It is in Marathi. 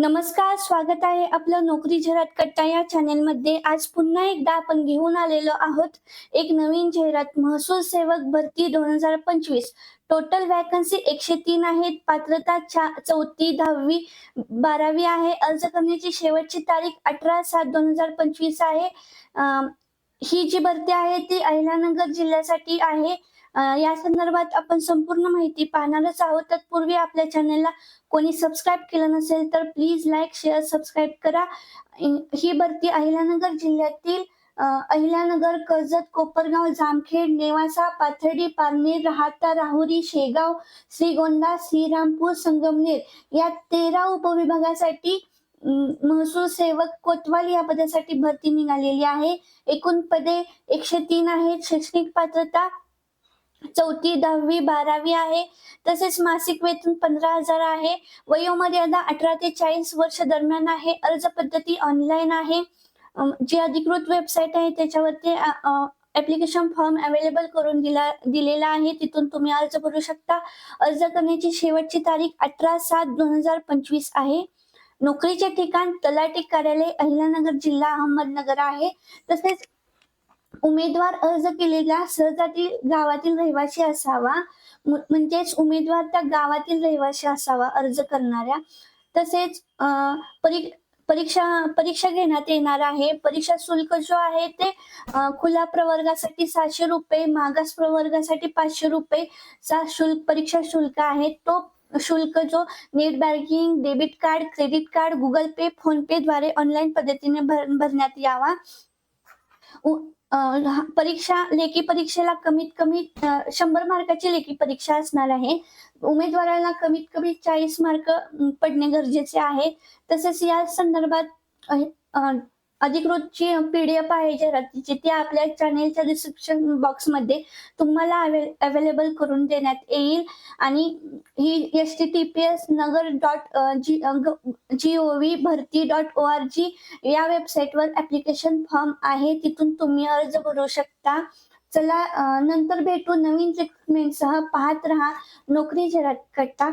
नमस्कार स्वागत आहे आपलं नोकरी जाहिरात कट्टा या चॅनेलमध्ये आज पुन्हा एकदा आपण घेऊन आलेलो आहोत एक नवीन जाहिरात महसूल सेवक भरती दोन हजार पंचवीस. टोटल वॅकन्सी एकशे तीन आहेत पात्रता चौथी दहावी बारावी आहे. अर्ज करण्याची शेवटची तारीख अठरा सात दोन हजार पंचवीस आहे. ही जी भरती आहे ती अहिलानगर जिल्ह्यासाठी आहे. या संदर्भात आपण संपूर्ण माहिती पाहणारच आहोत. तत्पूर्वी आपल्या चॅनलला कोणी सबस्क्राईब केलं नसेल तर प्लीज लाईक शेअर सबस्क्राईब करा. ही भरती अहिल्यानगर जिल्ह्यातील अहिल्यानगर कर्जत कोपरगाव जामखेड नेवासा पाथर्डी पारनेर राहाता राहुरी शेगाव श्रीगोंदा श्रीरामपूर संगमनेर या तेरा उपविभागासाठी महसूल सेवक कोतवाल या पदासाठी भरती निघालेली आहे. एकूण पदे एकशे तीन आहेत. शैक्षणिक पात्रता चौथी दहावी बारावी आहे. तसेच मासिक वेतन पंधरा हजार आहे. वयोमर्यादा अठरा ते चाळीस वर्ष दरम्यान आहे. अर्ज पद्धती ऑनलाईन आहे. जी अधिकृत वेबसाईट आहे त्याच्यावरती ऍप्लिकेशन फॉर्म अवेलेबल करून दिला दिलेला आहे. तिथून तुम्ही अर्ज भरू शकता. अर्ज करण्याची शेवटची तारीख अठरा सात दोन हजार पंचवीस आहे. नोकरीचे ठिकाण तलाठी कार्यालय अहिल्यानगर जिल्हा अहमदनगर आहे. तसेच उमेदवार अर्ज केलेल्या सहजातील गावातील रहिवासी असावा. म्हणजेच उमेदवार त्या गावातील रहिवासी असावा अर्ज करणाऱ्या. तसेच अं, परीक्षा परीक्षा घेण्यात येणार आहे. परीक्षा शुल्क जो आहे ते खुला प्रवर्गासाठी सातशे रुपये मागास प्रवर्गासाठी पाचशे रुपये चा शुल्क परीक्षा शुल्क आहे. तो शुल्क जो net banking debit card credit card Google Pay PhonePe द्वारे ऑनलाईन पद्धतीने भर भरण्यात यावा. परीक्षा लेखी परीक्षेला कमीत कमी शंभर मार्काची लेखी परीक्षा असणार आहे. उमेदवाराला कमीत कमी चाळीस मार्क पडणे गरजेचे आहे. तसेच या संदर्भात अधिकृत जी पीडीएफ आहे जाहिरातीची ती आपल्या चॅनेलच्या डिस्क्रिप्शन बॉक्समध्ये तुम्हाला अवेलेबल करून देण्यात येईल. आणि ही S T T P S nagar dot G G O V bharti dot O R G या वेबसाईटवर ॲप्लिकेशन फॉर्म आहे. तिथून तुम्ही अर्ज भरू शकता. चला नंतर भेटू. नवीन रिक्रुटमेंटसह पाहत राहा. नोकरी जाहिरात करता.